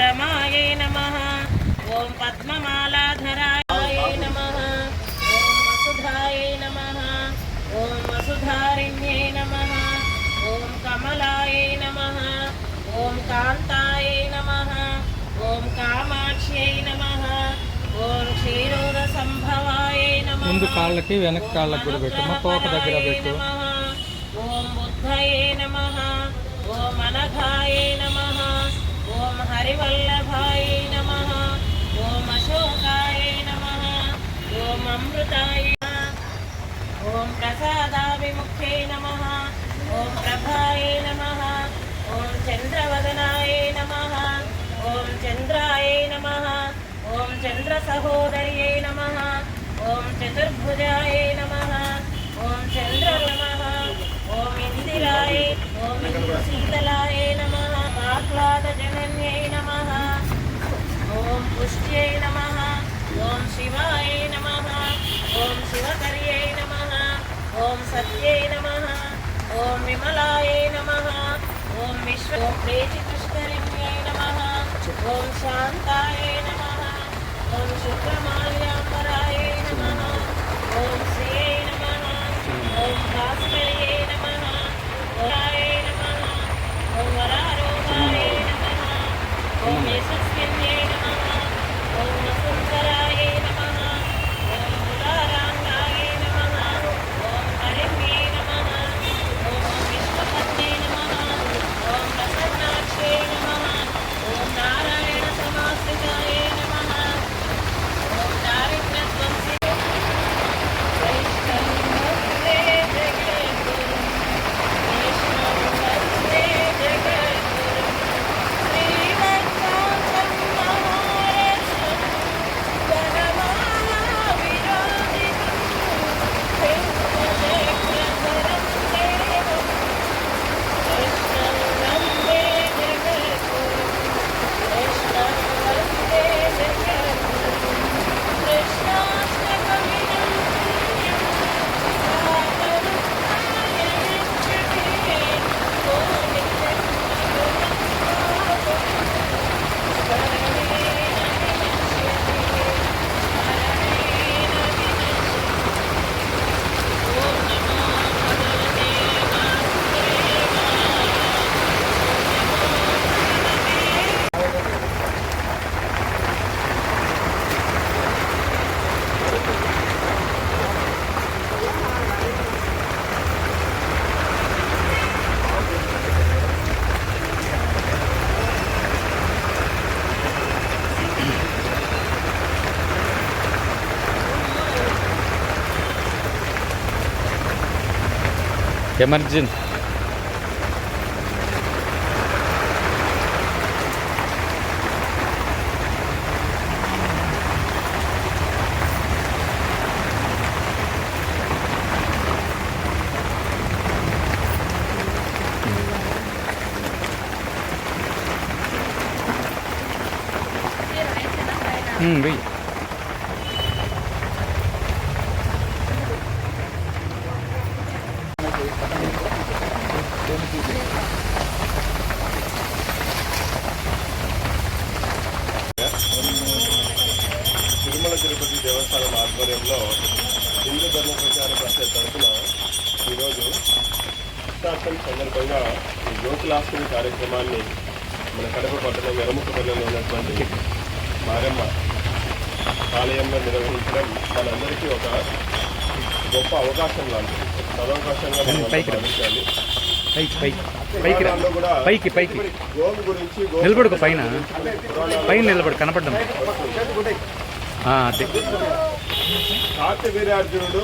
రమాయే నమ. ఓం పద్మమాలాధరాయ నమ. ఓం వసుధాయ నమ. ఓం వసుధారిణ్యే నమ. ఓం కమలాయ నమ. ఓం కాంతాయ నమ. ఓం కామాక్ష్యై నమ. ఓం క్షీరోద సంభవాయ నమ. ముందు కాళ్ళకి వెనక కాళ్ళకి కూడా పెట్టు. మా తోక దగ్గర పెట్టు. హరివల్లభాయ నమ ఓం అశోకాయ నమ ఓం అమృతాయ ఓం ప్రసాదాభిముఖే నమ ఓం ప్రభాయ నమ ఓం చంద్రవదనాయ నమ ఓం చంద్రాయ నమ ఓం చంద్ర సహోదర్యై నమ ఓం చతుర్భుజాయ నమ ఓం చంద్ర నమ ఓం ఇందిరాయ ఓం శీతలాయ నమ నమ ఓం పుష్ట్యై నమ ఓం శివాయ నమ ఓం శివకర్యై నమ ఓం సత్యై నమ ఓం విమలాయ నమ ఓం విశ్వ ఓం ప్రేచికృష్ణరిణ్యై నమ ఓం శాంతాయ నమ ఓం శుక్రమాల్యాంబరాయ నమ ఓం శ్రీయై నమ ఓం భాస్కర్యై Kemercin. Ừ, bây giờ. తిరుపతి దేవస్థానం ఆధ్వర్యంలో హిందూ ధర్మ ప్రచార పరిషత్ తరఫున ఈరోజు కృష్ణాష్టమి సందర్భంగా ఈ జ్యోతిలాష్టమి కార్యక్రమాన్ని మన కడప పట్టణం ఎరముకపల్లిలో ఉన్నటువంటి మారమ్మ ఆలయంలో నిర్వహించడం మనందరికీ ఒక గొప్ప అవకాశం లాంటిది. సదవకాశంగా. భావించాలి. పైకి పైకి నిలబడుకో పైన. పైన నిలబడు కనపడ్డం. ఆ, అదే. కార్తవీర్యార్జునుడు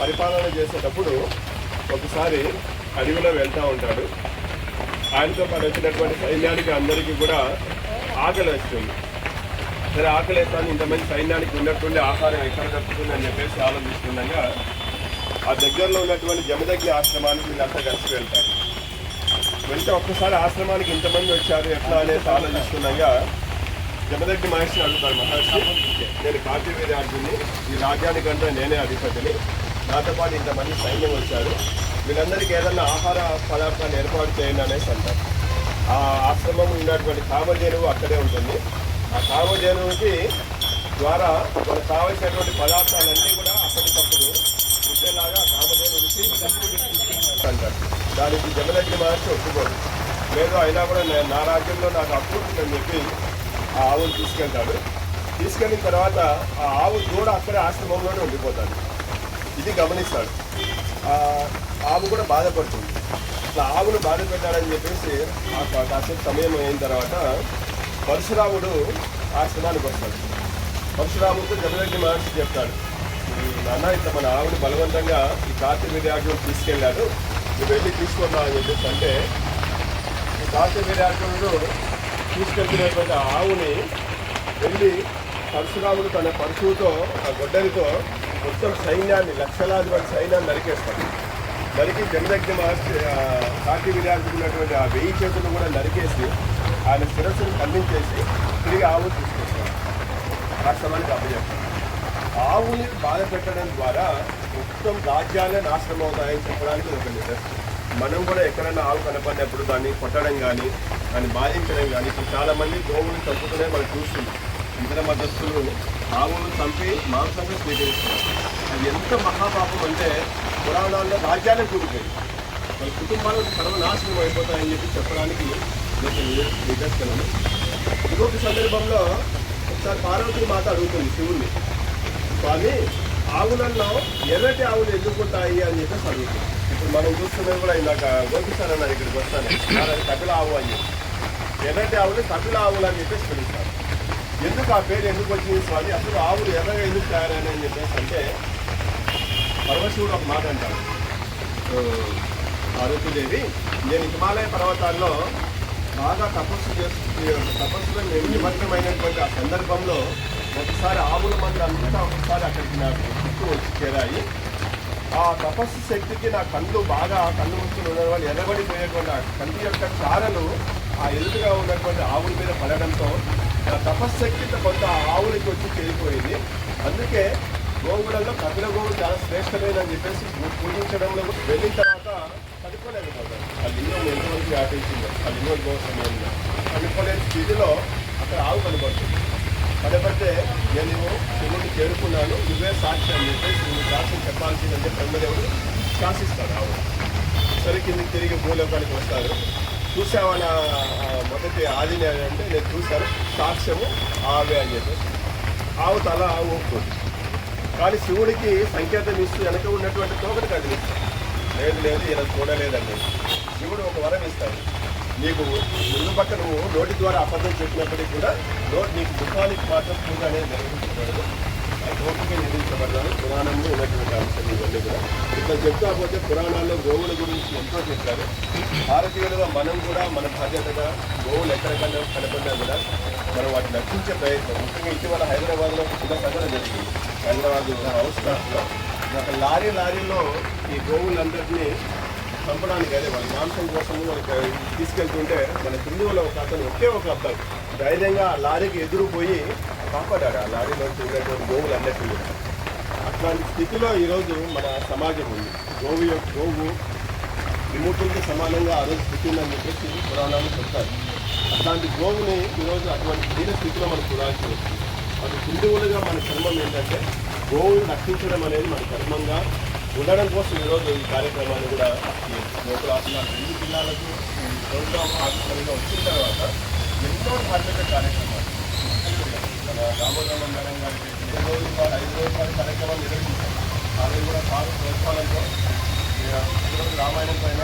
పరిపాలన చేసేటప్పుడు ఒకసారి అడవిలో వెళ్తూ ఉంటాడు. ఆయనతో పాటు వచ్చినటువంటి సైన్యానికి అందరికీ కూడా ఆకలి వస్తుంది. సరే ఆకలి వేస్తాను ఇంతమంది సైన్యానికి ఉన్నటువంటి ఆహారం ఎక్కడ దక్కుతుంది అని చెప్పేసి ఆలోచిస్తుండగా ఆ దగ్గరలో ఉన్నటువంటి జమదగ్గి ఆశ్రమానికి వీళ్ళంతా కలిసి వెళ్తారు. వెళ్తే ఒక్కసారి ఆశ్రమానికి ఇంతమంది వచ్చారు ఎట్లా అనేసి ఆలోచిస్తుండగా జమదగ్ని మహర్షి అడుగుతారు మహర్షి. నేను కార్తీవీర్యార్జుని ఈ రాజ్యానికంటే నేనే అధిపతిని. నాతో పాటు ఇంతమంది సైన్యం వచ్చారు. వీళ్ళందరికీ ఏదన్నా ఆహార పదార్థాన్ని ఏర్పాటు చేయండి అనేసి అంటారు. ఆ ఆశ్రమం ఉన్నటువంటి కామధేనువు అక్కడే ఉంటుంది. ఆ కామధేనువుకి ద్వారా మనకు కావలసినటువంటి పదార్థాలన్నీ కూడా అప్పటికప్పుడు పుట్టేలాగా కామధేనువుకి అంటారు. దానికి జమదగ్ని మహర్షి ఒప్పుకోరు. లేదు అయినా కూడా నేను నా రాజ్యంలో నాకు అప్పుడు చెప్పి ఆ ఆవును తీసుకెళ్తాడు. తీసుకెళ్ళిన తర్వాత ఆ ఆవు దూడ అక్కడే ఆశ్రమంలోనే ఉండిపోతాడు. ఇది గమనిస్తాడు. ఆవు కూడా బాధపడుతుంది. ఇట్లా ఆవును బాధ పెట్టాడని చెప్పేసి ఆ కాసేపు సమయం అయిన తర్వాత పరశురాముడు ఆశ్రమానికి వస్తాడు. పరశురాముడితో జమదగ్ని మహర్షి చెప్తాడు నాన్న ఇట్లా మన ఆవుని బలవంతంగా ఈ కార్తీక విద్యార్థులు తీసుకెళ్ళాడు. నువ్వు వెళ్ళి తీసుకున్నావు అని చెప్పేసి అంటే ఈ విద్యార్థులు తీసుకెళ్తున్నటువంటి ఆవుని వెళ్ళి పరశురాముడు తన పరుశువుతో ఆ గొడ్డలితో మొత్తం సైన్యాన్ని లక్షలాది మంది సైన్యాన్ని నరికేస్తాడు. నరికి జనదగ్ని మహర్షి కాకి విరాజుకున్నటువంటి ఉన్నటువంటి ఆ వెయ్యి చేతులు కూడా నరికేసి ఆయన శిరస్సును ఖండించేసి తిరిగి ఆవు తీసుకొస్తాడు. ఆశ్రమానికి అప్పచెప్తాడు. ఆవుని బాధ పెట్టడం ద్వారా మొత్తం రాజ్యాలే నాశనం అవుతాయని చెప్పడానికి ఒక నిదర్శనం మనం కూడా ఎక్కడైనా ఆవు కనపడినప్పుడు దాన్ని కొట్టడం కానీ దాన్ని బాధించడం కానీ ఇప్పుడు చాలామంది గోవులు చంపుతూనే మనం చూస్తున్నాం ఇతర మతస్థులు ఆవులను చంపి మాంసంగా స్వీకరిస్తున్నారు. అది ఎంత మహాపాపం అంటే పురాణాల్లో రాజ్యాలే కూడిపోయి వాళ్ళ కుటుంబాలు సర్వనాశనం అయిపోతాయని చెప్పి చెప్పడానికి నిదర్శనము ఇంకొక సందర్భంలో ఒకసారి పార్వతి మాత అడుగుతుంది శివుణ్ణి. స్వామి ఆవులలో ఎర్రటి ఆవులు ఎదుర్కొంటాయి అని చెప్పేసి అడుగుతుంది. ఇప్పుడు మనం చూస్తున్నది కూడా ఇందాక గోపిసారన్న ఇక్కడికి వస్తాను. కపిల ఆవు అని చెప్పి. ఎర్రటి ఆవులు తమిళ ఆవులు అని చెప్పేసి పిలుస్తారు. ఎందుకు ఆ పేరు ఎందుకు వచ్చింది స్వామి? అసలు ఆవులు ఎర్రగా ఎందుకు తయారైన అని చెప్పేసి అంటే పరమశివుడు ఒక మాట అంటాడు. పార్వతీదేవి నేను హిమాలయ పర్వతాల్లో బాగా తపస్సు చేస్తూ తపస్సులో నేను నిమగ్నమైనటువంటి ఆ సందర్భంలో ఒకసారి ఆవుల మంది అంతా ఒకసారి అక్కడికి నాకు చుట్టూ వచ్చి చేరాయి. ఆ తపస్సు శక్తికి నా కళ్ళు బాగా కళ్ళు ముచ్చులు ఉండడం వాళ్ళు ఎర్రబడిపోయేటువంటి ఆ కంటి యొక్క చారలు ఆ ఎదురుగా ఉన్నటువంటి ఆవుల మీద పడడంతో నా తపశ్శక్తి కొంత ఆవులకి వచ్చి చేరిపోయింది. అందుకే గోవులలో కపిల గోవులు చాలా శ్రేష్టమైనని చెప్పేసి పూజించడంలో వెళ్ళిన తర్వాత తడుకోలేకపోతారు ఆ లింగం ఎంతవరకు వ్యాపించిందో ఆ లింగం గోవ సమయంలో. తడుకోలేని స్థితిలో అక్కడ ఆవు కనబడుతుంది. కనబడితే నేను శివుడిని చేరుకున్నాను. నువ్వే సాక్షి అని చెప్పేసి నువ్వు సాక్షి చెప్పాల్సిందంటే బ్రహ్మదేవుడు శాసిస్తాడు ఆవు సరే కిందకి తిరిగి భూలోకానికి వస్తారు. చూసావా నా మొదటి ఆదిని అంటే నేను చూశాను. సాక్ష్యము ఆవే అని చెప్పేసి. ఆవు తల ఊపుతుంది కానీ శివుడికి సంకేతం ఇస్తూ వెనక ఉన్నటువంటి తోకటి కనిపిస్తాడు లేదు. లేదు ఇలా చూడలేదండి. శివుడు ఒక వరం ఇస్తాడు. నీకు ముందు పక్క నువ్వు నోటి ద్వారా అబద్ధం చెప్పినప్పటికీ కూడా నోటి నీకు ముఖానికి మాత్రం పూజ అనేది నిర్వహించబడదు ఓపిక నిర్వహించబడదు పురాణంలో ఉన్నటువంటి అంశం ఇవన్నీ కూడా. ఇక్కడ చెప్తా పోతే పురాణాల్లో గోవుల గురించి ఎంతో చెప్పారు. భారతీయులుగా మనం కూడా మన బాధ్యతగా గోవులు ఎక్కడికన్నా కనపడినా కూడా మనం వాటిని రక్షించే ప్రయత్నం. ముఖ్యంగా ఇటీవల హైదరాబాద్లో కూడా సంఘటన జరిగింది. హైదరాబాద్ హౌస్ క్రాఫ్ట్లో ఒక లారీ లారీలో ఈ గోవులందరినీ చంపడానికి అదే వాళ్ళ మాంసం కోసం వాళ్ళకి తీసుకెళ్తుంటే మన హిందువుల ఒక అతను ఒకే ఒక అబ్బాయి. ధైర్యంగా ఆ లారీకి ఎదురుపోయి కాపాడాడు ఆ లారీలో ఉన్నటువంటి గోవులన్నిటిని కూడా. అట్లాంటి స్థితిలో ఈరోజు మన సమాజం ఉంది గోవు యొక్క గోవు విముక్తులకి సమానంగా ఆ రోజు పుట్టిందని చెప్పేసి పురాణాలు చెప్తారు అట్లాంటి గోవుని ఈరోజు అటువంటి దీన స్థితిలో మనం చూడాల్సి వస్తుంది అది హిందువులుగా మన ధర్మం ఏంటంటే గోవుని రక్షించడం అనేది మన ధర్మంగా ఉండడం కోసం ఈరోజు ఈ కార్యక్రమాన్ని కూడా ఈ రెండు జిల్లాలకు ప్రభుత్వం ప్రోగ్రామ్ వచ్చిన తర్వాత ఎంతో ధార్మిక కార్యక్రమాలు మన దామోదరం మేడం గారికి ఐదు రోజుల పాటు ఐదు రోజుల పాటు కార్యక్రమం నిర్వహించారు ఆ కూడా సాగు ప్రోత్సాహంతో ఈరోజు రామాయణం పైన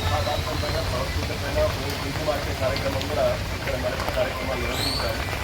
మహాభారతం పైన సంస్కృతి పైన కుంకుమార్చే కార్యక్రమం కూడా ఇక్కడ మరొక కార్యక్రమాలు నిర్వహించారు